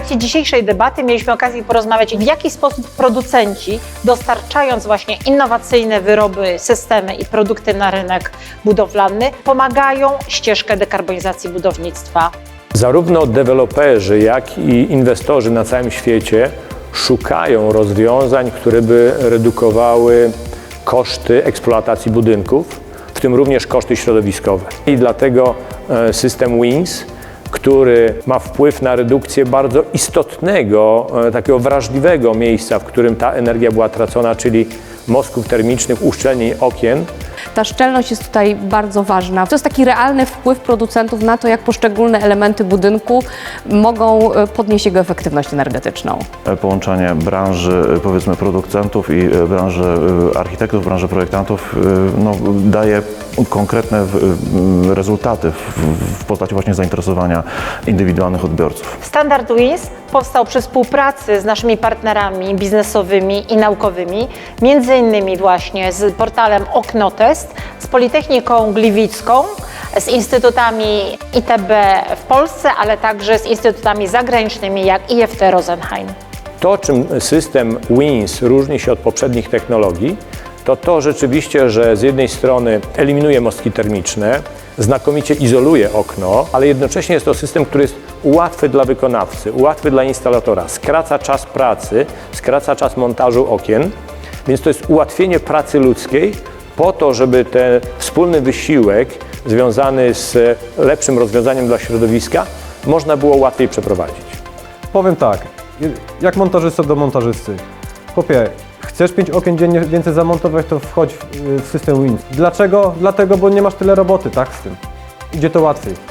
trakcie dzisiejszej debaty mieliśmy okazję porozmawiać, w jaki sposób producenci, dostarczając właśnie innowacyjne wyroby, systemy i produkty na rynek budowlany, pomagają ścieżkę dekarbonizacji budownictwa. Zarówno deweloperzy, jak i inwestorzy na całym świecie szukają rozwiązań, które by redukowały koszty eksploatacji budynków, w tym również koszty środowiskowe. I dlatego e, system WINS, który ma wpływ na redukcję bardzo istotnego, e, takiego wrażliwego miejsca, w którym ta energia była tracona, czyli mostków termicznych, uszczelnień okien, Ta szczelność jest tutaj bardzo ważna. To jest taki realny wpływ producentów na to, jak poszczególne elementy budynku mogą e, podnieść jego efektywność energetyczną. połączenie branży e, powiedzmy producentów i e, branży e, architektów, branży projektantów e, no, daje konkretne rezultaty w, w postaci właśnie zainteresowania indywidualnych odbiorców. Standard WINS powstał przy współpracy z naszymi partnerami biznesowymi i naukowymi, między innymi właśnie z portalem Oknotest, z Politechniką Gliwicką, z instytutami ITB w Polsce, ale także z instytutami zagranicznymi jak IFT Rosenheim. To, czym system WINS różni się od poprzednich technologii, to to rzeczywiście, że z jednej strony eliminuje mostki termiczne, znakomicie izoluje okno, ale jednocześnie jest to system, który jest łatwy dla wykonawcy, łatwy dla instalatora, skraca czas pracy, skraca czas montażu okien, więc to jest ułatwienie pracy ludzkiej po to, żeby ten wspólny wysiłek związany z lepszym rozwiązaniem dla środowiska można było łatwiej przeprowadzić. Powiem tak, jak montażysta do montażysty. Chłopie, chcesz 5 okien dziennie więcej zamontować, to wchodź w, w system Wins. Dlaczego? Dlatego, bo nie masz tyle roboty, tak, z tym. Idzie to łatwiej.